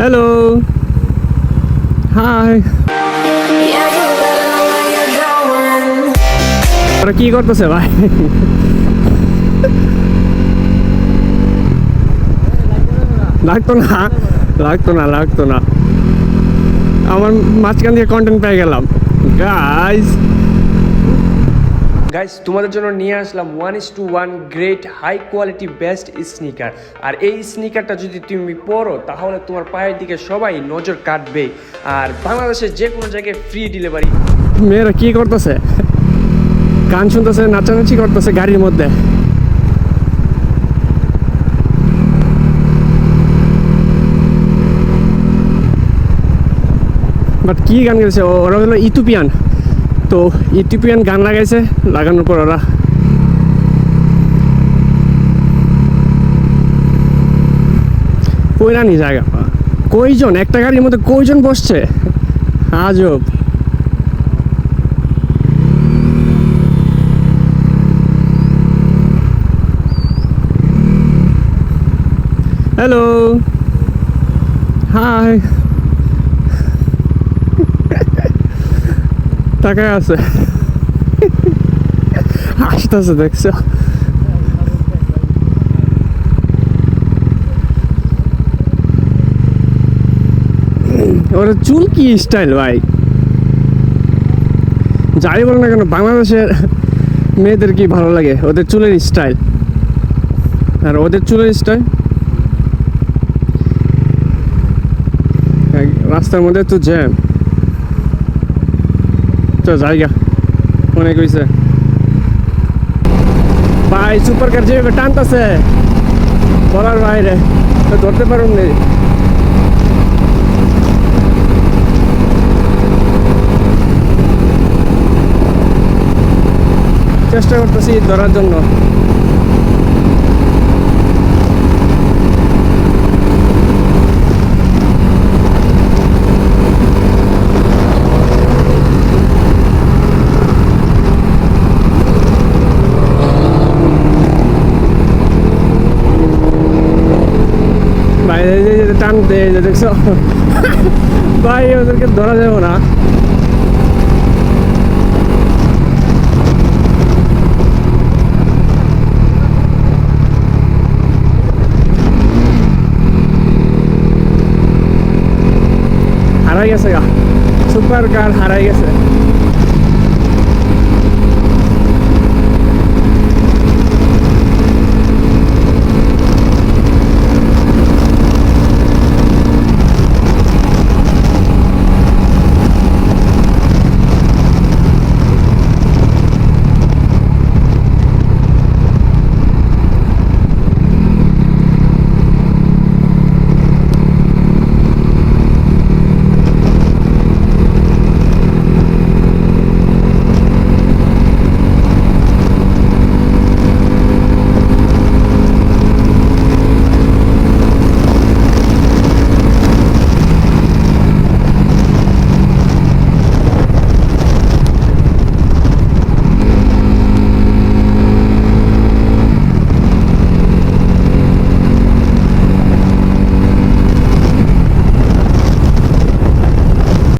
Hello hi ওরা কি করতেছে ভাই লাগতো না লাগতো না লাগতো না আমার মাঝখান দিয়ে কন্টেন্ট পেয়ে গেলাম গাইজ গাইস তোমাদের জন্য নিয়ে আসলাম one is to one great high quality best sneaker আর এই স্নিকারটা যদি তুমি পরো, তাহলে তোমার পায়ের দিকে সবাই নজর কাটবে আর বাংলাদেশের যে কোনো জায়গায় ফ্রি ডেলিভারি মেয়েরা কি করতেছে? গান শুনতেছে, নাচানাচি করতেছে গাড়ির মধ্যে। বাট কি গান গেছে? ওরা হলো ইথিওপিয়ান তো ইথিওপিয়ান গান লাগাইছে, লাগানোর পর ওরা কইরানি জায়গা। কইজন একটা গাড়ির মধ্যে কইজন বসছে? আজব। হ্যালো হাই তাকায় আছে। আসতেছে, দেখছ? ওর চুল কি স্টাইল ভাই? যাই বলো না কেন, বাংলাদেশের মেয়েদের কি ভালো লাগে? ওদের চুলের স্টাইল আর ওদের চুলের স্টাইল রাস্তার মধ্যে তো জ্যাম তো জায়গা অনেক হয়েছে ভাই সুপার কার যেভাবে টানতেছে বলার বাইরে তো ধরতে পারুন নি চেষ্টা করতেছি ধরার জন্য ভাই এই যে- এই যে টানতে এই যে দেখছ? ভাই, ওদেরকে ধরা যাবে না। হারাই গেছে গা। সুপার কার হারাই গেছে।